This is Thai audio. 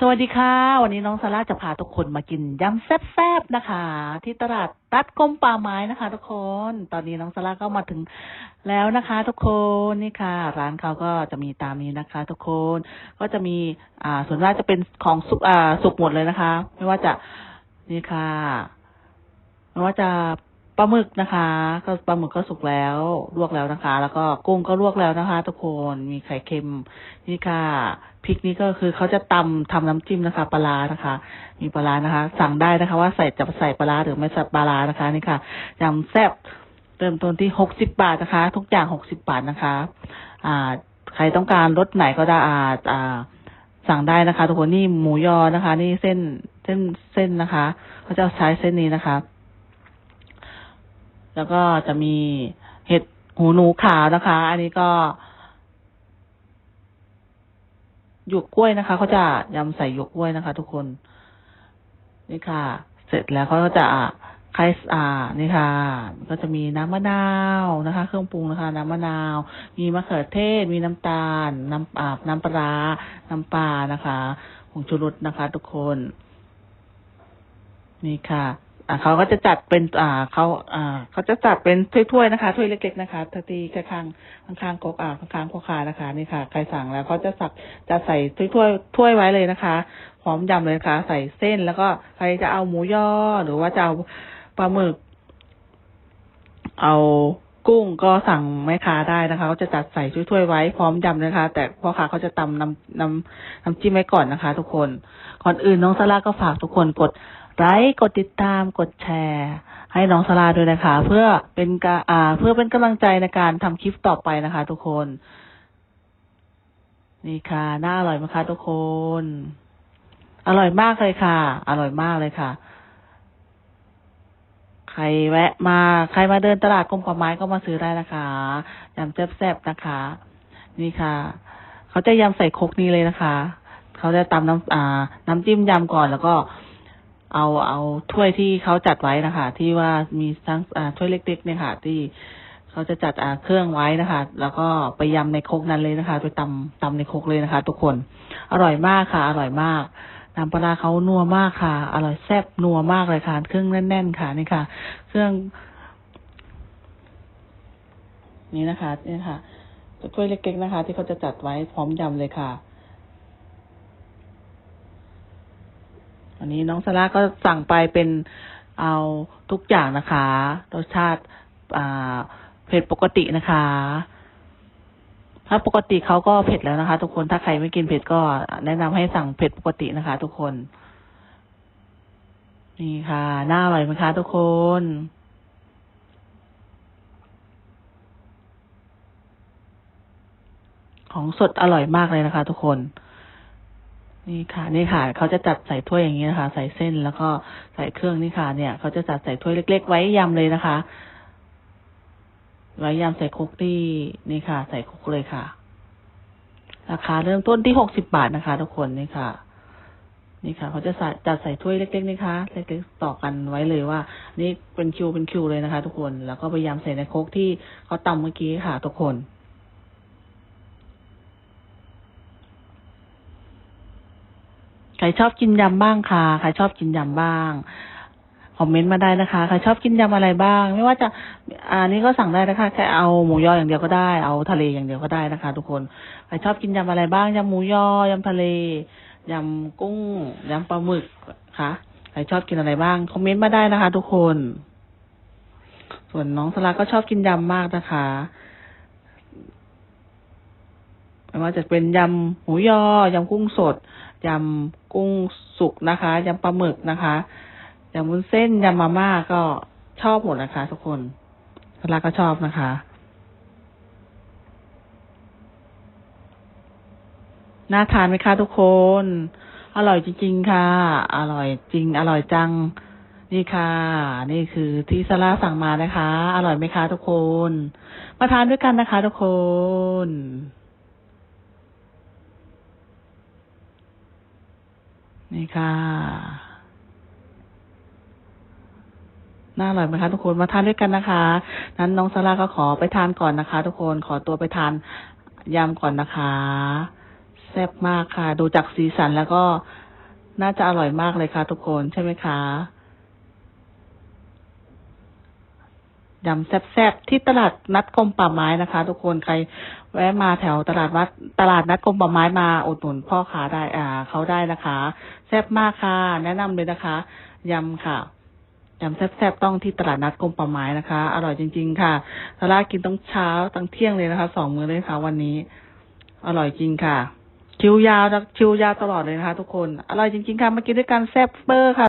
สวัสดีค่ะ วันนี้น้องซาร่าจะพาทุกคนมากินยำแซ่บๆนะคะ ที่ตลาดตัดกลมป่าไม้นะคะ ทุกคน ตอนนี้น้องซาร่าก็มาถึงแล้วนะคะ ทุกคนนี่ค่ะ ร้านเขาก็จะมีตามนี้นะคะ ทุกคนก็จะมี อ่าส่วนมากจะเป็นของสุกอ่าสุกหมดเลยนะคะ ไม่ว่าจะนี่ค่ะ ไม่ว่าจะ ปลาหมึกนะคะ ก็ปลาหมึกก็สุกแล้ว ลวกแล้วนะคะ แล้วก็กุ้งก็ลวกแล้วนะคะ ทุกคนมีไข่เค็มนี่ค่ะพริกนี่ก็คือเขาจะตำทำน้ำจิ้มนะคะปลานะคะ มีปลานะคะ สั่งได้นะคะ ว่าใส่จะใส่ปลาหรือไม่ใส่ปลาร้านะคะนี่ค่ะยำแซ่บเริ่มต้นที่หกสิบบาทนะคะ ทุกอย่างหกสิบบาทนะคะ อ่า ใครต้องการรสไหนก็ได้อ่าอ่าสั่งได้นะคะ ทุกคนนี่หมูยอนะคะ นี่เส้นเส้นเส้นนะคะเขาจะใช้เส้นนี้นะคะ แล้วก็จะมีเห็ดหูหนูขาวนะคะ อันนี้ก็หยวกกล้วยนะคะเขาจะยำใส่หยวกกล้วยนะคะ ทุกคน นี่ค่ะ เสร็จแล้วเขาก็จะอ่าใครอ่านี่ค่ะ ก็จะมีน้ำมะนาวนะคะ เครื่องปรุงนะคะ น้ำมะนาว มีมะเขือเทศ มีน้ำตาล น้ำอ่าน้ำปลา น้ำปลานะคะผงชูรสนะคะ ทุกคน นี่ค่ะ เขาก็จะจัดเป็น อ่าเขาอ่าเขาจะจัดเป็นถ้วยๆนะคะถ้วยเล็กๆนะคะที่ข้างข้างกกอ่าข้างๆพ่อค้านะคะนี่ค่ะใครสั่งแล้วเขาจะสักจะใส่ถ้วยๆถ้วยไว้เลยนะคะพร้อมยำเลยนะคะใส่เส้นแล้วก็ใครจะเอาหมูย่อหรือว่าจะเอาปลาหมึก เอากุ้งก็สั่งแม่ค้าได้นะคะเขาจะจัดใส่ถ้วยๆไว้พร้อมยำนะคะ แต่พ่อค้าเขาจะตำน้ำน้ำน้ำจิ้มไว้ก่อนนะคะ ทุกคนก่อนอื่นน้องซาร่าก็ฝากทุกคนกด ไลค์กดติดตามกดแชร์ ให้น้องซาร่าด้วยนะคะ เพื่อเป็นกาอ่า เพื่อเป็นกำลังใจในการทำคลิปต่อไปนะคะ ทุกคน นี่ค่ะน่าอร่อยไหมคะทุกคน อร่อยมากเลยค่ะ อร่อยมากเลยค่ะ ใครแวะ มาใครมาเดินตลาดกรมป่าไม้ก็มาซื้อได้นะคะยำแซ่บๆนะคะ นี่ค่ะ เขาจะยำใส่คกนี้เลยนะคะ เขาจะตำน้ำอ่า น้ำจิ้มยำก่อนแล้วก็ เอาเอาถ้วยที่เขาจัดไว้นะคะ ที่ว่ามีทั้งถ้วยเล็ก ๆ เนี่ยค่ะ ที่เขาจะจัดเครื่องไว้นะคะ แล้วก็ไปยำในโคกนั้นเลยนะคะ ไปตำตำในโคกเลยนะคะ ทุกคน อร่อยมากค่ะ อร่อยมากน้ำปลาร้าเขานัวมากค่ะ อร่อยแซ่บนัวมากเลยค่ะ เครื่องแน่น ๆ ค่ะนี่ค่ะ เครื่อง นี่นะคะนี่ค่ะถ้วยเล็กๆนะคะ ที่เขาจะจัดไว้พร้อมยำเลยค่ะ อันนี้น้องซาร่าก็สั่งไปเป็นเอาทุกอย่างนะคะ รสชาติเผ็ดปกตินะคะ ถ้าปกติเขาก็เผ็ดแล้วนะคะ ทุกคน ถ้าใครไม่กินเผ็ดก็แนะนำให้สั่งเผ็ดปกตินะคะ ทุกคน นี่ค่ะ น่าอร่อยไหมคะทุกคนของสดอร่อยมากเลยนะคะ ทุกคน นี่ค่ะนี่ค่ะเขาจะจัดใส่ถ้วยอย่างนี้นะคะ ใส่เส้นแล้วก็ใส่เครื่องนี่ค่ะเนี่ยเขาจะจัดใส่ถ้วยเล็ก ๆ ไว้ยำเลยนะคะ ไว้ยำใส่ครกที่นี่ค่ะ ใส่ครกเลยค่ะ ราคาเริ่มต้นที่หกสิบบาทนะคะ ทุกคนนี่ค่ะ นี่ค่ะเขาจะใส่จัดใส่ถ้วยเล็ก ๆนี่คะเล็กๆต่อกันไว้เลยว่า นี่เป็นคิวเป็นคิวเลยนะคะ ทุกคนแล้วก็พยายามใส่ในคกที่เขาตำเมื่อกี้ค่ะ ทุกคน ใครชอบกินยำบ้างคะใครชอบกินยำบ้างคอมเมนต์มาได้นะคะใครชอบกินยำอะไรบ้าง ไม่ว่าจะอันนี้ก็สั่งได้นะคะแค่เอาหมูยออย่างเดียวก็ได้ เอาทะเลอย่างเดียวก็ได้นะคะ ทุกคนใครชอบกินยำอะไรบ้างยำหมูยอยำทะเลยำกุ้งยำปลาหมึกค่ะใครชอบกินอะไรบ้างคอมเมนต์มาได้นะคะ ทุกคน ส่วนน้องสลาก็ชอบกินยำมากนะคะไม่ว่าจะเป็นยำหมูยอยำกุ้งสด ยำกุ้งสุกนะคะยำปลาหมึกนะคะยำวุ้นเส้นยำมาม่าก็ชอบหมดนะคะ ทุกคนสลาก็ชอบนะคะ น่าทานไหมคะทุกคน อร่อยจริง ๆ ค่ะ อร่อยจริง อร่อยจัง นี่ค่ะ นี่คือที่ซาร่าสั่งมานะคะ อร่อยไหมคะทุกคน มาทานด้วยกันนะคะ ทุกคน นี่ ค่ะ น่าอร่อยไหมคะทุกคนมาทานด้วยกันนะคะ นั้นน้องซาร่าก็ขอไปทานก่อนนะคะ ทุกคนขอตัวไปทานยำก่อนนะคะแซ่บมากค่ะ ดูจากสีสันแล้วก็น่าจะอร่อยมากเลยค่ะ ทุกคนใช่ไหมคะ ยำแซ่บๆที่ตลาดนัดกรมป่าไม้นะคะ ทุกคนใครแวะมาแถวตลาดวัดตลาดนัดกรมป่าไม้มาอุดหนุนพ่อค้าได้อ่าเขาได้นะคะ แซ่บมากค่ะ แนะนำเลยนะคะยำค่ะยำแซ่บๆต้องที่ตลาดนัดกรมป่าไม้นะคะ อร่อยจริง ๆ ค่ะซาร่ากินตั้งเช้าตั้งเที่ยงเลยนะคะสองมื้อเลยค่ะ วันนี้ อร่อยจริงค่ะ คิวยาวนะคิวยาวตลอดเลยนะคะ ทุกคนอร่อยจริงๆค่ะมากินด้วยกันแซ่บเบอร์ค่ะ